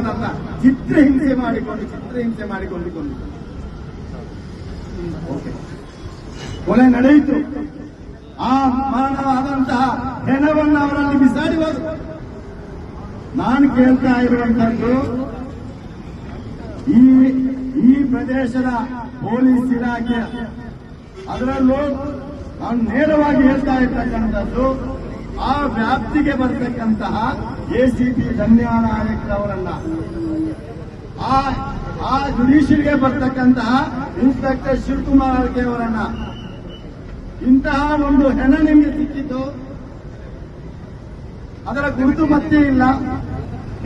ಅವನನ್ನ ಚಿತ್ರಹಿಂಸೆ ಮಾಡಿಕೊಂಡು ಚಿತ್ರಹಿಂಸೆ ಮಾಡಿಕೊಂಡು ಕೊಂದು ಓಕೆ. ಕೊಲೆ ನಡೆಯಿತು. ಆ ಮಾನವಾದಂತಹ ಹೆಣವನ್ನು ಅವರಲ್ಲಿ ಬಿಸಾಡಿ ಹೋದ್ರು. ನಾನು ಕೇಳ್ತಾ ಇರುವಂತದ್ದು, ಈ ಈ ಪ್ರದೇಶದ ಪೊಲೀಸ್ ಇಲಾಖೆ, ಅದರಲ್ಲೂ ನಾನು ನೇರವಾಗಿ ಹೇಳ್ತಾ ಇರ್ತಕ್ಕಂಥದ್ದು ಆ ವ್ಯಾಪ್ತಿಗೆ ಬರ್ತಕ್ಕಂತಹ ಎಸಿಪಿ ಪಿ ಅವರನ್ನ. ಆ ಆ ಬರ್ತಕ್ಕಂತಹ ಇನ್ಸ್ಪೆಕ್ಟರ್ ಶಿವಕುಮಾರ್ ಆಳ್ಕೆ ಅವರನ್ನ. ಇಂತಹ ಒಂದು ಹೆಣ ನಿಮಗೆ ಸಿಕ್ಕಿದ್ದು. ಅದರ ಗುರುತು ಮತ್ತೆ ಇಲ್ಲ.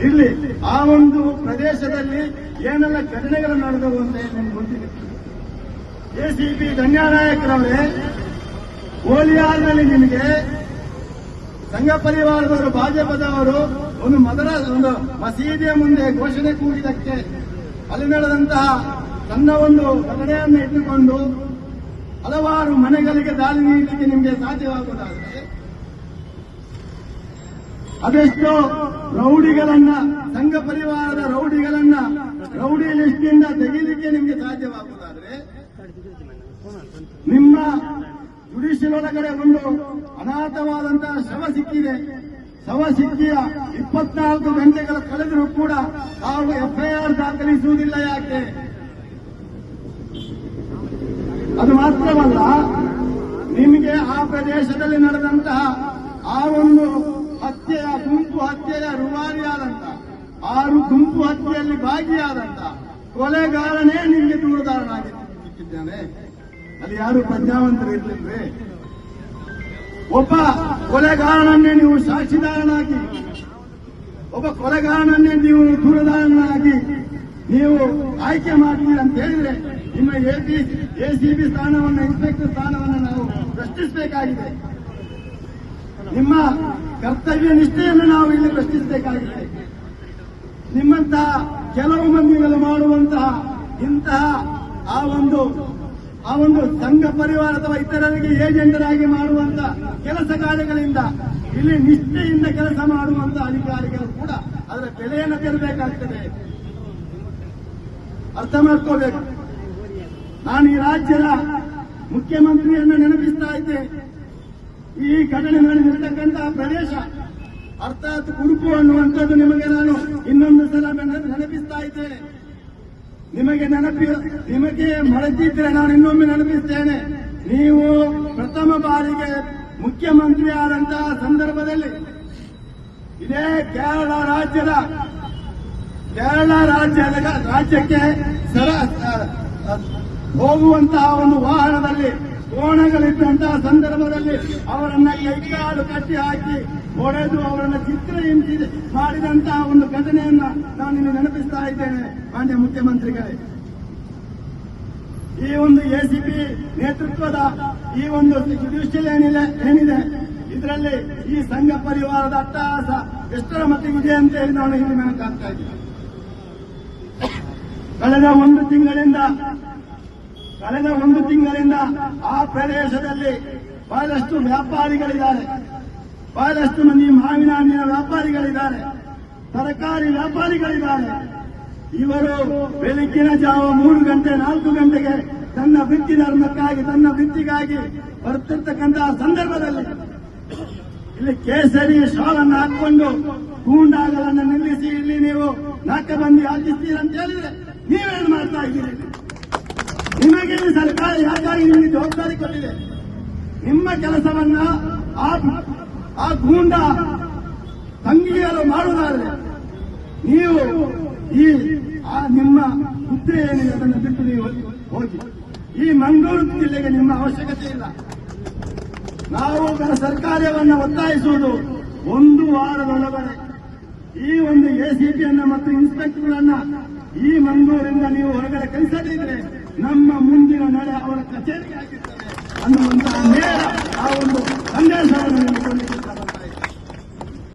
ಇಲ್ಲಿ ಆ ಒಂದು ಪ್ರದೇಶದಲ್ಲಿ ಏನೆಲ್ಲ ಘಟನೆಗಳು ನಡೆದವು ಅಂತ ನಿಮ್ಗೆ ಗೊತ್ತಿದೆ. ಎಸಿಪಿ ಧನ್ಯಾನಾಯಕರವರೇ ಓಲಿಯಾದಲ್ಲಿ ನಿಮಗೆ ಸಂಘ ಪರಿವಾರದವರು ಭಾಜಪದವರು ಒಂದು ಮದರ, ಒಂದು ಮಸೀದಿಯ ಮುಂದೆ ಘೋಷಣೆ ಕೂಡಿದಕ್ಕೆ ಅಲ್ಲಿ ನಡೆದಂತಹ ತನ್ನ ಒಂದು ಘಟನೆಯನ್ನು ಇಟ್ಟುಕೊಂಡು ಹಲವಾರು ಮನೆಗಳಿಗೆ ದಾಳಿ ನೀಡಲಿಕ್ಕೆ ನಿಮಗೆ ಸಾಧ್ಯವಾಗುವುದಾದರೆ, ಅದೆಷ್ಟೋ ರೌಡಿಗಳನ್ನ, ಸಂಘ ಪರಿವಾರದ ರೌಡಿಗಳನ್ನ ರೌಡಿ ಲಿಸ್ಟಿಂದ ತೆಗೆಯಲಿಕ್ಕೆ ನಿಮಗೆ ಸಾಧ್ಯವಾಗುವುದಾದ್ರೆ, ನಿಮ್ಮ ಜುಡಿಷಿಯಲ್ ಒಳಗಡೆ ಒಂದು ಅನಾಥವಾದಂತಹ ಶವ ಸಿಕ್ಕಿದೆ. ಶವ ಸಿಕ್ಕಿಯ ಇಪ್ಪತ್ನಾಲ್ಕು ಗಂಟೆಗಳ ಕಳೆದರೂ ಕೂಡ ತಾವು ಎಫ್ಐಆರ್ ದಾಖಲಿಸುವುದಿಲ್ಲ ಯಾಕೆ? ಅದು ಮಾತ್ರವಲ್ಲ, ನಿಮಗೆ ಆ ಪ್ರದೇಶದಲ್ಲಿ ನಡೆದಂತಹ ಆ ಒಂದು ಹತ್ಯೆಯ ಗುಂಪು ಹತ್ಯೆಯ ರುವಾರಿಯಾದಂತ ಆರು ಗುಂಪು ಹತ್ಯೆಯಲ್ಲಿ ಭಾಗಿಯಾದಂತ ಕೊಲೆಗಾರನೇ ನಿಮಗೆ ದೂರದಾರನಾಗಿ ಸಿಕ್ಕಿದ್ದಾನೆ. ಅಲ್ಲಿ ಯಾರು ಪ್ರಜ್ಞಾವಂತರು ಇರ್ಲಿಲ್ವೇ? ಒಬ್ಬ ಕೊಲೆಗಾರನನ್ನೇ ನೀವು ಸಾಕ್ಷಿದಾರನಾಗಿ, ಒಬ್ಬ ಕೊಲೆಗಾರನನ್ನೇ ನೀವು ದೂರದಾರನಾಗಿ ನೀವು ಆಯ್ಕೆ ಮಾಡ್ತೀರಿ ಅಂತ ಹೇಳಿದ್ರೆ ನಿಮ್ಮ ಎಪಿ ಎಸಿಬಿ ಸ್ಥಾನವನ್ನು, ಇನ್ಸ್ಪೆಕ್ಟರ್ ಸ್ಥಾನವನ್ನು ನಾವು ಪ್ರಶ್ನಿಸಬೇಕಾಗಿದೆ. ನಿಮ್ಮ ಕರ್ತವ್ಯ ನಿಷ್ಠೆಯನ್ನು ನಾವು ಇಲ್ಲಿ ಪ್ರಶ್ನಿಸಬೇಕಾಗಿದೆ. ನಿಮ್ಮಂತಹ ಕೆಲವು ಮಂದಿಗಳು ಮಾಡುವಂತಹ ಇಂತಹ ಆ ಒಂದು ಆ ಒಂದು ಸಂಘ ಪರಿವಾರ ಅಥವಾ ಇತರರಿಗೆ ಏಜೆಂಟರಾಗಿ ಮಾಡುವಂತ ಕೆಲಸ ಕಾರ್ಯಗಳಿಂದ, ಇಲ್ಲಿ ನಿಷ್ಠೆಯಿಂದ ಕೆಲಸ ಮಾಡುವಂತ ಅಧಿಕಾರಿಗಳು ಕೂಡ ಅದರ ಬೆಲೆಯನ್ನು ತೆರಬೇಕಾಗ್ತದೆ. ಅರ್ಥ ಮಾಡ್ಕೋಬೇಕು. ನಾನು ಈ ರಾಜ್ಯದ ಮುಖ್ಯಮಂತ್ರಿಯನ್ನು ನೆನಪಿಸ್ತಾ ಇದ್ದೆ. ಈ ಘಟನೆ ನಡೆದಿರತಕ್ಕಂತಹ ಪ್ರದೇಶ, ಅರ್ಥಾತ್ ಉಡುಪು ಅನ್ನುವಂಥದ್ದು ನಿಮಗೆ ನಾನು ಇನ್ನೊಂದು ಸಲ ನೆನ- ನೆನಪಿಸ್ತಾ ಇದ್ದೇನೆ. ನಿಮಗೆ ನೆನಪಿ, ನಿಮಗೆ ಮರೆತಿದ್ರೆ ನಾನು ಇನ್ನೊಮ್ಮೆ ನೆನಪಿಸ್ತೇನೆ. ನೀವು ಪ್ರಥಮ ಬಾರಿಗೆ ಮುಖ್ಯಮಂತ್ರಿ ಆದಂತಹ ಸಂದರ್ಭದಲ್ಲಿ ಇದೇ ಕೇರಳ ರಾಜ್ಯದ ಕೇರಳ ರಾಜ್ಯದ ರಾಜ್ಯಕ್ಕೆ ಸರ ಹೋಗುವಂತಹ ಒಂದು ವಾಹನದಲ್ಲಿ ಕೋಣಗಳಿದ್ದಂತಹ ಸಂದರ್ಭದಲ್ಲಿ ಅವರನ್ನ ಕೈಕಾಲು ಕಟ್ಟಿ ಹಾಕಿ ಹೊಡೆದು ಅವರನ್ನ ಚಿತ್ರ ಮಾಡಿದಂತಹ ಒಂದು ಘಟನೆಯನ್ನ ನಾನು ನೆನಪಿಸ್ತಾ ಇದ್ದೇನೆ, ಮಾನ್ಯ ಮುಖ್ಯಮಂತ್ರಿಗಳೇ. ಈ ಒಂದು ಎಸಿಪಿ ನೇತೃತ್ವದ ಈ ಒಂದು ಜುಡಿಷಿಯಲ್ ಏನಿಲ್ಲ, ಏನಿದೆ? ಇದರಲ್ಲಿ ಈ ಸಂಘ ಪರಿವಾರದ ಅಟ್ಟಹಾಸ ಎಷ್ಟರ ಮಟ್ಟಿಗಿದೆ ಅಂತ ಹೇಳಿ ನಾನು ಇಲ್ಲಿ ಮೆಣಕಾಗ್ತಾ ಇದ್ದೇನೆ ಕಳೆದ ಒಂದು ತಿಂಗಳಿಂದ, ಕಳೆದ ಒಂದು ತಿಂಗಳಿಂದ ಆ ಪ್ರದೇಶದಲ್ಲಿ ಬಹಳಷ್ಟು ವ್ಯಾಪಾರಿಗಳಿದ್ದಾರೆ. ಬಹಳಷ್ಟು ಮಂದಿ ಮಾವಿನ ಹಣ್ಣಿನ ವ್ಯಾಪಾರಿಗಳಿದ್ದಾರೆ. ತರಕಾರಿ ವ್ಯಾಪಾರಿಗಳಿದ್ದಾರೆ. ಇವರು ಬೆಳಗ್ಗಿನ ಜಾವ ಮೂರು ಗಂಟೆ, ನಾಲ್ಕು ಗಂಟೆಗೆ ತನ್ನ ವೃತ್ತಿ ಧರ್ಮಕ್ಕಾಗಿ, ತನ್ನ ವೃತ್ತಿಗಾಗಿ ಬರ್ತಿರ್ತಕ್ಕಂತಹ ಸಂದರ್ಭದಲ್ಲಿ ಇಲ್ಲಿ ಕೇಸರಿ ಶಾಲನ್ನು ಹಾಕೊಂಡು ಹೂಂಡಾಗಳನ್ನು ನಿಲ್ಲಿಸಿ ಇಲ್ಲಿ ನೀವು ನಾಕಬಂದಿ ಹಾಕಿಸ್ತೀರ ಅಂತ ಹೇಳಿದ್ರೆ ನೀವೇನು ಮಾಡ್ತಾ ಇದ್ದೀರಿ? ನಿಮಗೆ ಸರ್ಕಾರ ಯಾಕಾಗಿ ನಿಮಗೆ ಜವಾಬ್ದಾರಿ ಕೊಟ್ಟಿದೆ? ನಿಮ್ಮ ಕೆಲಸವನ್ನ ಆ ಗೂಂಡ ತಂಗಿಯರು ಮಾಡುವುದಾದ್ರೆ ನೀವು ಈ, ಆ ನಿಮ್ಮ ಹುದ್ದೆ ಏನಿದೆ ಅದನ್ನು ಬಿಟ್ಟು ನೀವು ಹೋಗಿ ಈ ಮಂಗಳೂರು ಜಿಲ್ಲೆಗೆ ನಿಮ್ಮ ಅವಶ್ಯಕತೆ ಇಲ್ಲ ನಾವು ಸರ್ಕಾರವನ್ನು ಒತ್ತಾಯಿಸುವುದು ಒಂದು ವಾರದೊಳಗಡೆ ಈ ಒಂದು ಎಸಿಪಿಯನ್ನ ಮತ್ತು ಇನ್ಸ್ಪೆಕ್ಟರ್ಗಳನ್ನ ಈ ಮಂಗಳೂರಿಂದ ನೀವು ಹೊರಗಡೆ ಕಳಿಸದಿದ್ರೆ ನಮ್ಮ ಮುಂದಿನ ನಡೆ ಅವರ ಕಚೇರಿ ಆಗಿರ್ತದೆ ಅನ್ನುವಂತಹ ನೇರ ಆ ಒಂದು ಸಂದೇಶವನ್ನು ಇಷ್ಟಪಡ್ತೇನೆ.